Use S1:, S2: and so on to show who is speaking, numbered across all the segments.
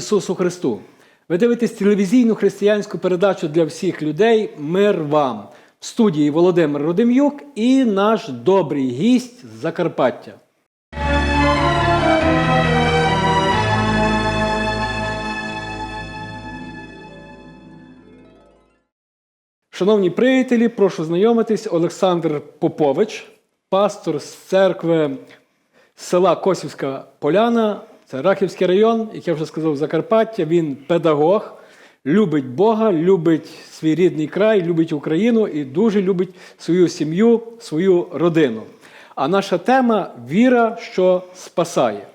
S1: Ісусу Христу! Ви дивитесь телевізійну християнську передачу для всіх людей Мир вам в студії Володимир Родим'юк і наш добрий гість з Закарпаття. Шановні приятелі, прошу знайомитись. Олександр Попович, пастор з церкви села Косівська Поляна, це Рахівський район, як я вже сказав, Закарпаття. Він педагог, любить Бога, любить свій рідний край, любить Україну і дуже любить свою сім'ю, свою родину. А наша тема віра, що спасає.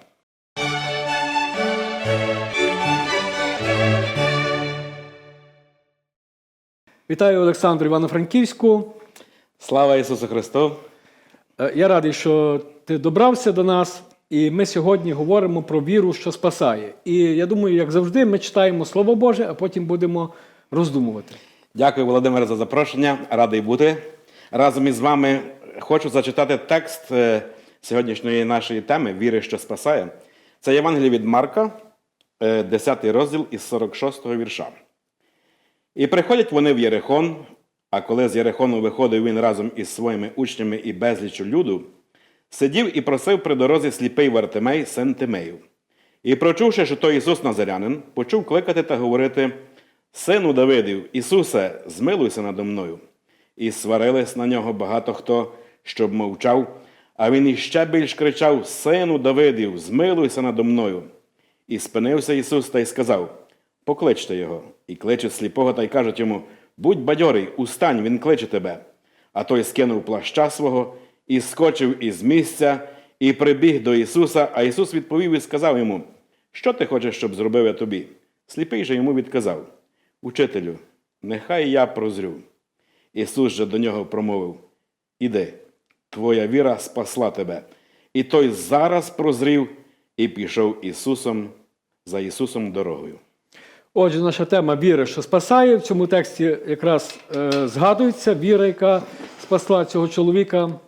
S1: Вітаю Олександру Івано-Франківську.
S2: Слава Ісусу Христу!
S1: Е, Я радий, що ти добрався до нас, і ми сьогодні говоримо про віру, що спасає. І я думаю, як завжди, ми читаємо Слово Боже, а потім будемо роздумувати.
S2: Дякую, Володимире, за запрошення. Радий бути. Разом із вами хочу зачитати текст е, сьогоднішньої нашої теми Віри, що спасає. Це Євангеліє від Марка, е, 10 розділ із 46 вірша. І приходять вони в Єрихон, а коли з Єрихону виходив він разом із своїми учнями і безліччю люду, сидів і просив при дорозі сліпий Вартимей, син Тимеїв. І прочувши, що то Ісус Назарянин, почув кликати та говорити: Сину Давидів, Ісусе, змилуйся надо мною. І сварились на нього багато хто, щоб мовчав, а він іще більш кричав: Сину Давидів, змилуйся надо мною. І спинився Ісус та й сказав: Покличте його. І кличуть сліпого та й кажуть йому: Будь бадьорий, устань, він кличе тебе. А той скинув плаща свого і скочив із місця, і прибіг до Ісуса, а Ісус відповів і сказав йому: Що ти хочеш, щоб зробив я тобі? Сліпий же йому відказав: Учителю, нехай я прозрю. Ісус же до нього промовив: Іди, твоя віра спасла тебе. І той зараз прозрів і пішов Ісусом за Ісусом дорогою.
S1: Отже, наша тема віра, що спасає. В цьому тексті якраз е, згадується віра, яка спасла цього чоловіка.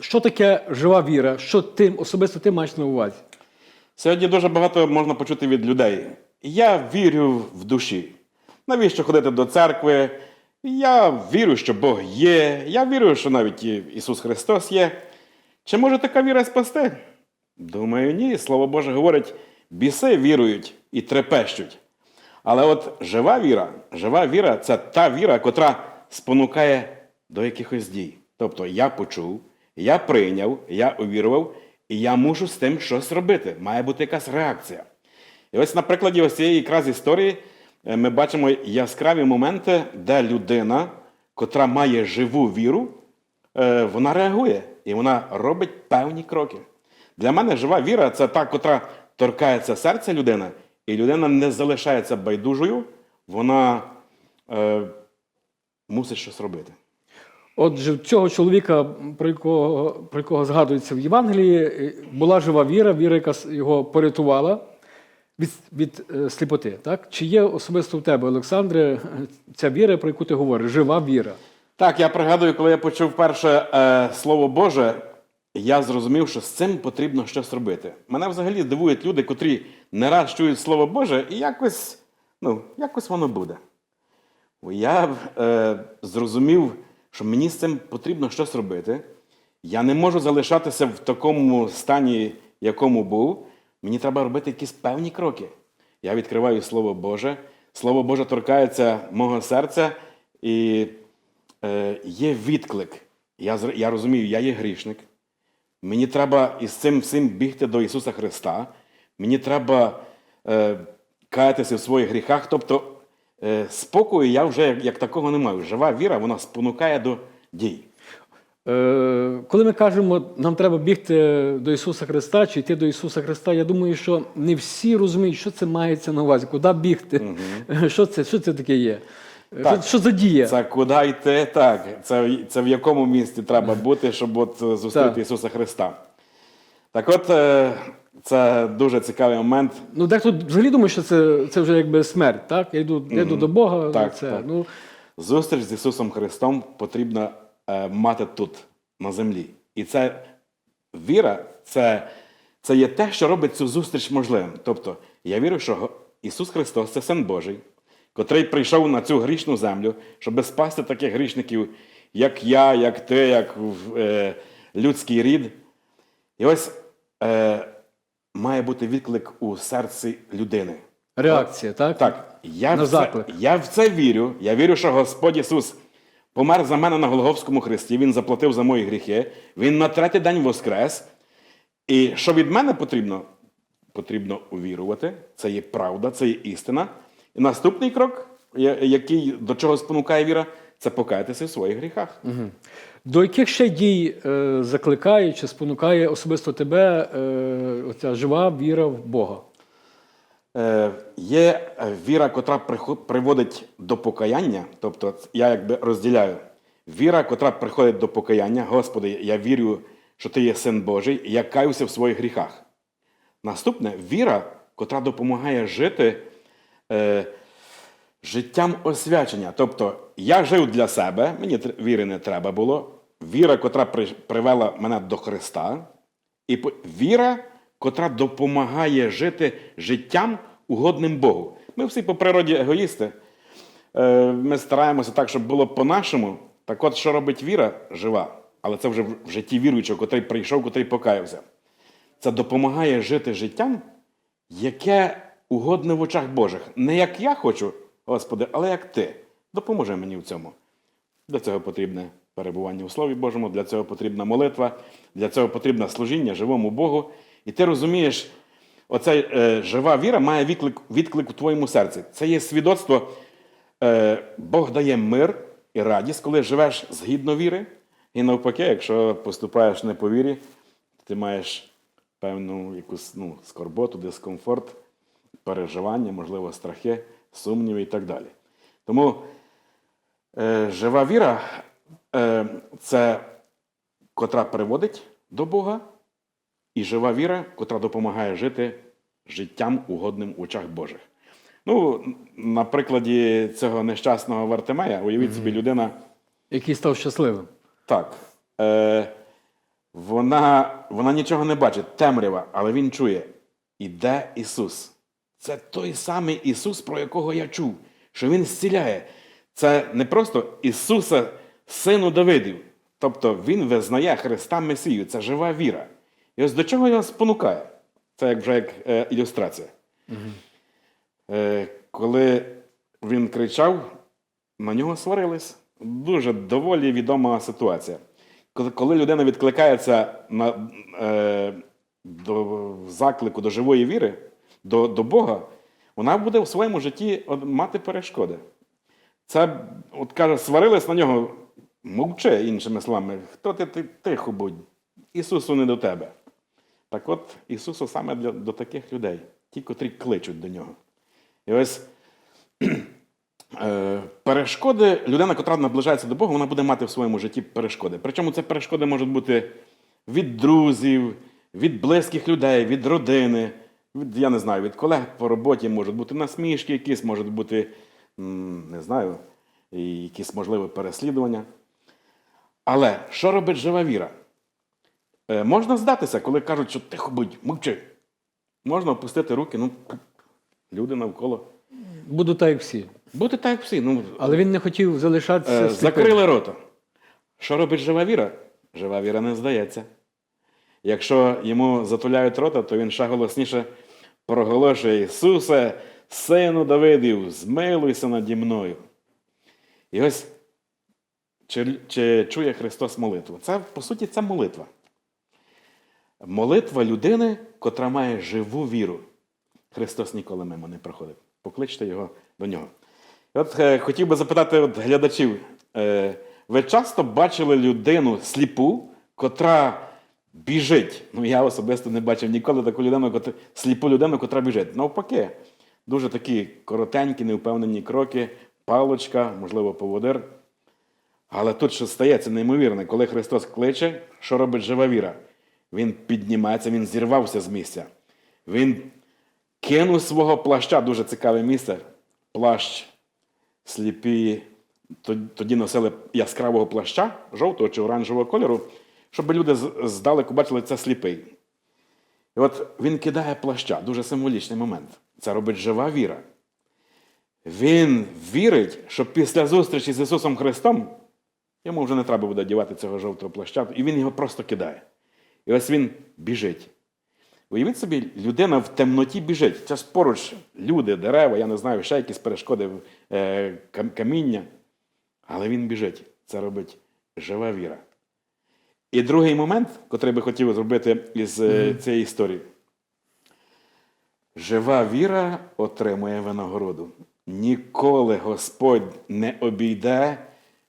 S1: Що таке жива віра? Що ти особисто ти маєш на увазі?
S2: Сьогодні дуже багато можна почути від людей. Я вірю в душі. Навіщо ходити до церкви? Я вірю, що Бог є. Я вірю, що навіть Ісус Христос є. Чи може така віра спасти? Думаю, ні. Слово Боже говорить, біси вірують і трепещуть. Але от жива віра, жива віра це та віра, котра спонукає до якихось дій. Тобто я почув, я прийняв, я увірував, і я мушу з тим щось робити. Має бути якась реакція. І ось на прикладі ось цієї якраз історії е, ми бачимо яскраві моменти, де людина, котра має живу віру, е, вона реагує і вона робить певні кроки. Для мене жива віра це та, котра торкається серця людини, і людина не залишається байдужою, вона е, мусить щось робити.
S1: Отже, в цього чоловіка, про якого, про якого згадується в Євангелії, була жива віра, віра, яка його порятувала від, від е, сліпоти. Так? Чи є особисто в тебе, Олександре, ця віра, про яку ти говориш, жива віра?
S2: Так, я пригадую, коли я почув перше е, слово Боже, я зрозумів, що з цим потрібно щось робити. Мене взагалі дивують люди, котрі не раз чують Слово Боже, і якось, ну, якось воно буде. Я е, зрозумів, що мені з цим потрібно щось робити. Я не можу залишатися в такому стані, якому був. Мені треба робити якісь певні кроки. Я відкриваю Слово Боже. Слово Боже торкається мого серця, і е, є відклик. Я, я розумію, я є грішник. Мені треба із цим всім бігти до Ісуса Христа. Мені треба е, каятися в своїх гріхах. Тобто спокою я вже як, такого не маю. Жива віра, вона спонукає до дій.
S1: Е, коли ми кажемо, нам треба бігти до Ісуса Христа чи йти до Ісуса Христа, я думаю, що не всі розуміють, що це мається на увазі, куди бігти, що, це, що це таке є,
S2: Так.
S1: що, що за дія.
S2: Це куди йти, так. Це, це в якому місці треба бути, щоб от е, зустріти. Ісуса Христа. Так от, е, це дуже цікавий момент.
S1: Ну, дехто взагалі думає, що це, це вже якби смерть, так? Я йду, я йду до Бога,
S2: Так,
S1: це.
S2: так.
S1: Ну,
S2: Зустріч з Ісусом Христом потрібно е, мати тут, на землі. І це віра, це, це є те, що робить цю зустріч можливим. Тобто Я вірю, що Ісус Христос це Син Божий, котрий прийшов на цю грішну землю, щоб спасти таких грішників, як я, як ти, як е, людський рід. І ось е, має бути відклик у серці людини.
S1: Реакція, так?
S2: Так, я
S1: На
S2: в, це,
S1: заклик.
S2: я в це вірю. Я вірю, що Господь Ісус помер за мене на Голговському хресті, Він заплатив за мої гріхи, Він на третій день воскрес. І що від мене потрібно? Потрібно увірувати. Це є правда, це є істина. І наступний крок, який до чого спонукає віра, це покаятися в своїх гріхах.
S1: До яких ще дій е, закликає чи спонукає особисто тебе е, оця жива віра в Бога?
S2: Е, є віра, котра приводить до покаяння, тобто я якби розділяю. Віра, котра приходить до покаяння, Господи, я вірю, що Ти є син Божий, і я каюся в своїх гріхах. Наступне віра, котра допомагає жити е, життям освячення. Тобто я жив для себе, мені віри не треба було. Віра, котра привела мене до Христа, і віра, котра допомагає жити життям угодним Богу. Ми всі по природі егоїсти. Е, Ми стараємося так, щоб було по-нашому. Так от, що робить віра жива, але це вже в житті віруючого, котрий прийшов, котрий покаявся. Це допомагає жити життям, яке угодне в очах Божих. Не як я хочу, Господи, але як ти. Допоможи мені в цьому. Для цього потрібне перебування у Слові Божому, для цього потрібна молитва, для цього потрібне служіння живому Богу. І ти розумієш, оця е, жива віра має відклик, відклик у твоєму серці. Це є свідоцтво. Е, Бог дає мир і радість, коли живеш згідно віри. І навпаки, якщо поступаєш не по вірі, ти маєш певну якусь ну, скорботу, дискомфорт, переживання, можливо, страхи, сумніви і так далі. Тому е, жива віра е, це котра приводить до Бога, і жива віра, котра допомагає жити життям угодним в очах Божих. Ну, на прикладі цього нещасного Вартимея, уявіть собі, людина.
S1: Який став щасливим?
S2: Так. Е, вона, вона нічого не бачить, темрява, але він чує. Іде Ісус. Це той самий Ісус, про якого я чув, що Він зціляє. Це не просто Ісуса, сину Давидів. Тобто Він визнає Христа Месію. Це жива віра. І ось до чого його спонукає? Це як вже як е, ілюстрація. Е, коли він кричав, на нього сварились. Дуже доволі відома ситуація. Коли людина відкликається на, е, до заклику до живої віри, до, до Бога, вона буде в своєму житті мати перешкоди. Це, от каже, сварились на нього, мовчи, іншими словами, хто ти, ти тихо будь, Ісусу не до тебе. Так от Ісусу саме для, до таких людей, ті, котрі кличуть до нього. І ось е, перешкоди, людина, яка наближається до Бога, вона буде мати в своєму житті перешкоди. Причому це перешкоди можуть бути від друзів, від близьких людей, від родини, від, я не знаю, від колег по роботі, можуть бути насмішки якісь, можуть бути, не знаю, якісь можливі переслідування. Але що робить жива віра? Е, можна здатися, коли кажуть, що тихо будь, мовчи. Можна опустити руки, ну, люди навколо.
S1: Буду так, як всі.
S2: Бути так, як всі. Ну,
S1: Але він не хотів залишатися.
S2: Е. Закрили рота. Що робить жива віра? Жива віра не здається. Якщо йому затуляють рота, то він ще голосніше проголошує Ісусе, сину Давидів, змилуйся наді мною. І ось чи, чи чує Христос молитву? Це, по суті, це молитва. Молитва людини, котра має живу віру. Христос ніколи мимо не проходить. Покличте його до нього. І От е, хотів би запитати от, глядачів: е, ви часто бачили людину сліпу, котра біжить? Ну, я особисто не бачив ніколи таку людину, котра, сліпу людину, котра біжить. Навпаки, дуже такі коротенькі, невпевнені кроки, палочка, можливо, поводир. Але тут що стається неймовірне, коли Христос кличе, що робить жива віра? Він піднімається, він зірвався з місця. Він кинув свого плаща, дуже цікаве місце. Плащ сліпі тоді носили яскравого плаща, жовтого чи оранжевого кольору, щоб люди здалеку бачили це сліпий. І от він кидає плаща, дуже символічний момент. Це робить жива віра. Він вірить, що після зустрічі з Ісусом Христом йому вже не треба буде дівати цього жовтого плаща, і він його просто кидає. І ось він біжить. Уявіть собі, людина в темноті біжить. Це ж поруч люди, дерева, я не знаю, ще якісь перешкоди, е, каміння. Але він біжить. Це робить жива віра. І другий момент, який би хотів зробити із е, цієї історії. Жива віра отримує винагороду. Ніколи Господь не обійде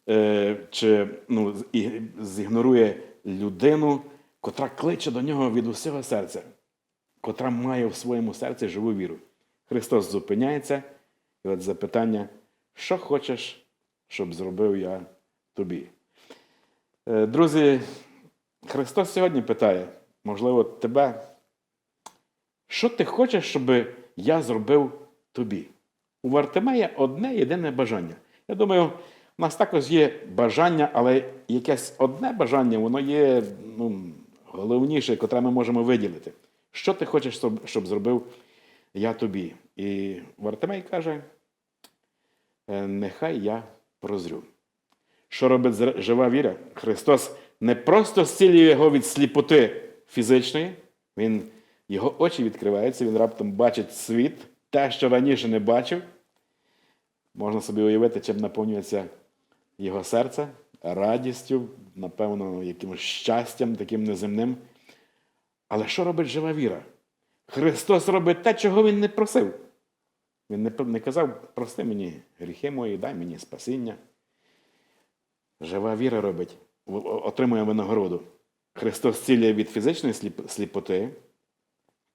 S2: е, чи ну, і, зігнорує людину, котра кличе до нього від усього серця, котра має в своєму серці живу віру. Христос зупиняється, і от запитання, що хочеш, щоб зробив я тобі? Е, Друзі, Христос сьогодні питає, можливо, тебе, що ти хочеш, щоб я зробив тобі? У Вартимея одне єдине бажання. Я думаю, у нас також є бажання, але якесь одне бажання, воно є ну, головніше, котре ми можемо виділити. Що ти хочеш, щоб, щоб зробив я тобі? І Вартимей каже: «Е, нехай я прозрю. Що робить жива віра? Христос не просто зцілює його від сліпоти фізичної, він, його очі відкриваються, він раптом бачить світ, те, що раніше не бачив. Можна собі уявити, чим наповнюється його серце, радістю, напевно, якимось щастям, таким неземним. Але що робить жива віра? Христос робить те, чого Він не просив. Він не, не казав, прости мені гріхи мої, дай мені спасіння. Жива віра робить, отримує винагороду. Христос зцілює від фізичної сліпоти,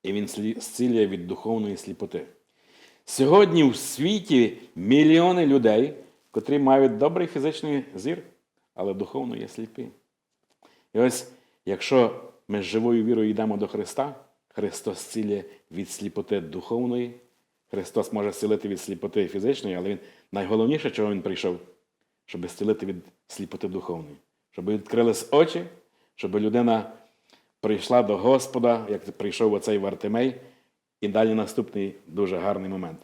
S2: і Він зцілює від духовної сліпоти. Сьогодні в світі мільйони людей, котрі мають добрий фізичний зір, але духовно є сліпі. І ось, якщо ми з живою вірою йдемо до Христа, Христос зцілює від сліпоти духовної, Христос може зцілити від сліпоти фізичної, але він найголовніше, чого Він прийшов, щоб зцілити від сліпоти духовної, щоб відкрились очі, щоб людина прийшла до Господа, як прийшов оцей Вартимей, і далі наступний дуже гарний момент.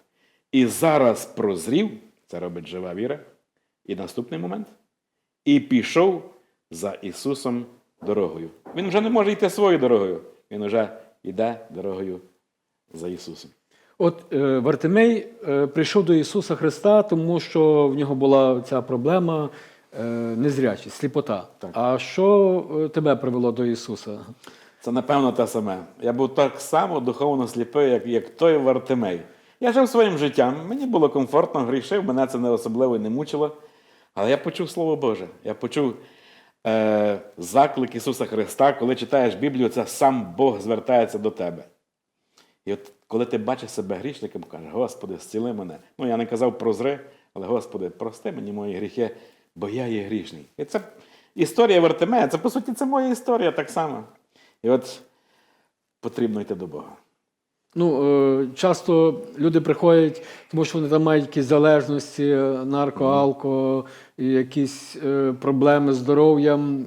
S2: І зараз прозрів, це робить жива віра, і наступний момент, і пішов за Ісусом дорогою. Він вже не може йти своєю дорогою, він вже йде дорогою за Ісусом.
S1: От е, Вартимей е, прийшов до Ісуса Христа, тому що в нього була ця проблема незрячість, сліпота.
S2: Так.
S1: А що е, тебе привело до Ісуса?
S2: Це напевно те саме. Я був так само духовно сліпий, як, як той Вартимей. Я жив своїм життям, мені було комфортно, грішив, мене це не особливо і не мучило. Але я почув Слово Боже. Я почув е, заклик Ісуса Христа, коли читаєш Біблію, це сам Бог звертається до тебе. І от коли ти бачиш себе грішником, кажеш, Господи, зціли мене. Ну, я не казав прозри, але Господи, прости мені мої гріхи, бо я є грішний. І це історія Вартимея, це по суті це моя історія так само. І от потрібно йти до Бога.
S1: Ну, е, часто люди приходять, тому що вони там мають якісь залежності, е, нарко, алко, якісь е, проблеми з здоров'ям,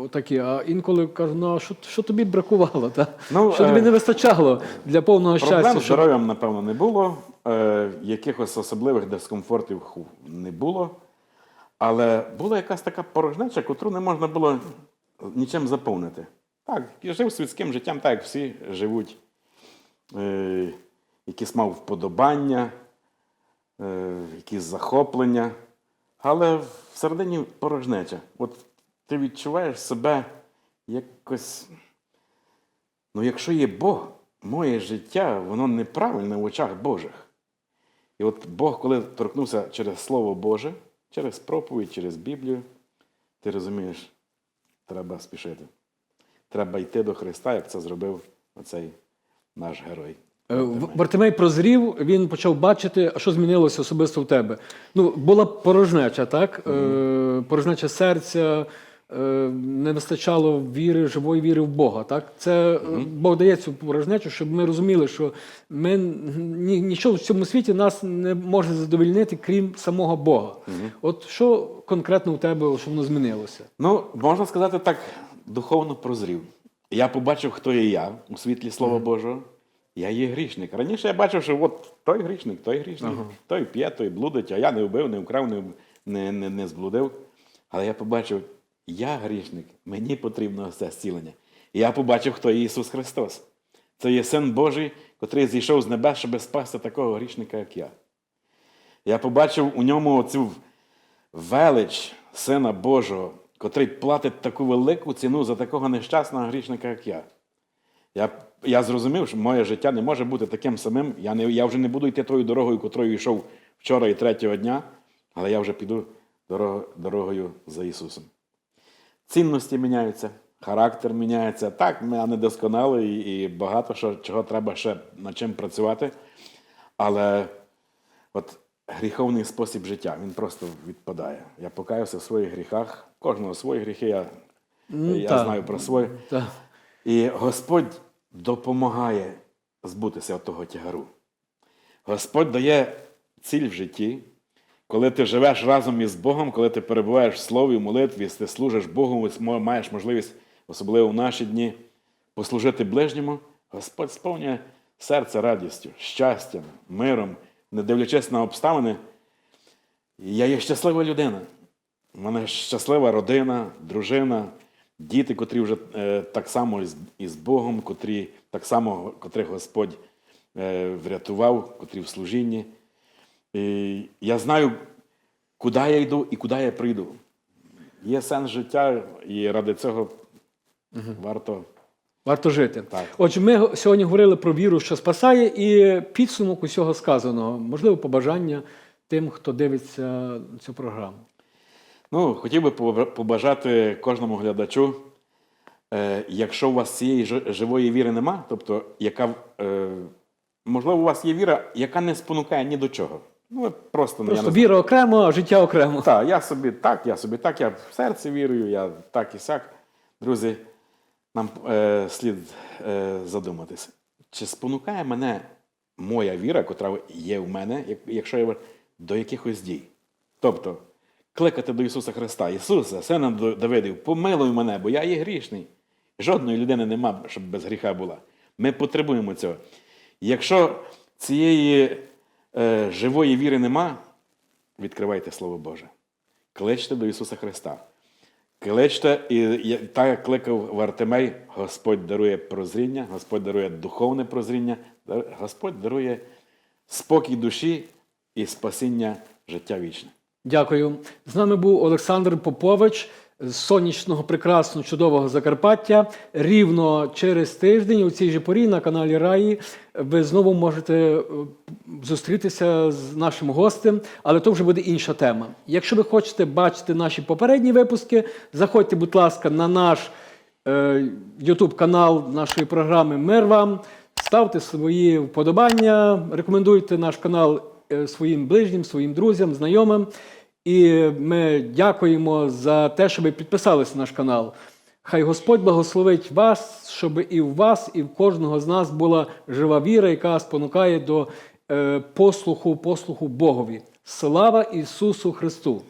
S1: отакі. А інколи кажуть, ну а що, що тобі бракувало? Та?
S2: Ну,
S1: що тобі не вистачало для повного
S2: Проблем
S1: щастя?
S2: з здоров'ям, напевно, не було. Якихось особливих дискомфортів не було. Але була якась така порожнеча, котру не можна було нічим заповнити. Так, я жив світським життям, так як всі живуть. Е, якісь мав вподобання, е, якісь захоплення. Але всередині порожнеча. От ти відчуваєш себе якось. Ну, якщо є Бог, моє життя, воно неправильне в очах Божих. І от Бог, коли торкнувся через Слово Боже, через проповідь, через Біблію, ти розумієш, треба спішити. Треба йти до Христа, як це зробив оцей наш герой.
S1: Бартимей. Вартимей прозрів, він почав бачити, а що змінилося особисто в тебе. Ну, була порожнеча, так? Е, порожнеча серця, е, не вистачало віри, живої віри в Бога. Так? Це е, Бог дає цю порожнечу, щоб ми розуміли, що ми ні, нічого в цьому світі нас не може задовольнити, крім самого Бога. От що конкретно у тебе, що воно змінилося?
S2: Ну, можна сказати так, духовно прозрів. Я побачив, хто є я у світлі Слова Божого. я є грішник. Раніше я бачив, що от той грішник, той грішник, той п'є, той блудить, а я не вбив, не вкрав, не, не, не, не зблудив. Але я побачив, я грішник, мені потрібно це зцілення. І я побачив, хто є Ісус Христос. Це є Син Божий, котрий зійшов з небес, щоб спасти такого грішника, як я. Я побачив у ньому цю велич Сина Божого, котрий платить таку велику ціну за такого нещасного грішника, як я. Я, я зрозумів, що моє життя не може бути таким самим. Я, не, я вже не буду йти тою дорогою, котрою йшов вчора і третього дня, але я вже піду дорогою за Ісусом. Цінності міняються, характер міняється. Так, я недосконалий і багато що, чого треба ще над чим працювати. Але от гріховний спосіб життя, він просто відпадає. Я покаюся в своїх гріхах, кожного свої гріхи, я, я
S1: так.
S2: знаю про свої.
S1: Так.
S2: І Господь допомагає збутися від того тягару. Господь дає ціль в житті, коли ти живеш разом із Богом, коли ти перебуваєш в слові, в молитві, ти служиш Богу, маєш можливість, особливо в наші дні, послужити ближньому, Господь сповнює серце радістю, щастям, миром, не дивлячись на обставини. Я є щаслива людина. У мене щаслива родина, дружина, діти, котрі вже е, так само із, Богом, котрі так само, котрих Господь е, врятував, котрі в служінні. Я знаю, куди я йду і куди я прийду. Є сенс життя, і ради цього варто.
S1: Варто жити.
S2: Так.
S1: Отже, ми сьогодні говорили про віру, що спасає, і підсумок усього сказаного, можливо, побажання тим, хто дивиться цю програму.
S2: Ну, хотів би побажати кожному глядачу, е, якщо у вас цієї жи- живої віри нема, тобто, яка, е, можливо, у вас є віра, яка не спонукає ні до чого. Ну, просто,
S1: Просто
S2: я не
S1: віра окремо, а життя окремо.
S2: Так, я собі так, я собі так, я в серці вірую, я так і сяк. Друзі, нам е, слід е, задуматися. Чи спонукає мене моя віра, котра є в мене, якщо я до якихось дій? Тобто, кликати до Ісуса Христа, Ісусе, Сина Давидів, помилуй мене, бо я є грішний. Жодної людини нема, щоб без гріха була. Ми потребуємо цього. Якщо цієї е, живої віри нема, відкривайте Слово Боже. Кличте до Ісуса Христа. Кличте, і так як кликав Вартимей, Господь дарує прозріння, Господь дарує духовне прозріння, Господь дарує спокій душі і спасіння життя вічне.
S1: Дякую. З нами був Олександр Попович сонячного, прекрасного, чудового Закарпаття. Рівно через тиждень у цій же порі на каналі Раї ви знову можете е, зустрітися з нашим гостем, але то вже буде інша тема. Якщо ви хочете бачити наші попередні випуски, заходьте, будь ласка, на наш е, YouTube канал нашої програми Мир вам. Ставте свої вподобання, рекомендуйте наш канал е, своїм ближнім, своїм друзям, знайомим. І ми дякуємо за те, що ви підписалися на наш канал. Хай Господь благословить вас, щоб і в вас, і в кожного з нас була жива віра, яка спонукає до е, послуху, послуху Богові. Слава Ісусу Христу!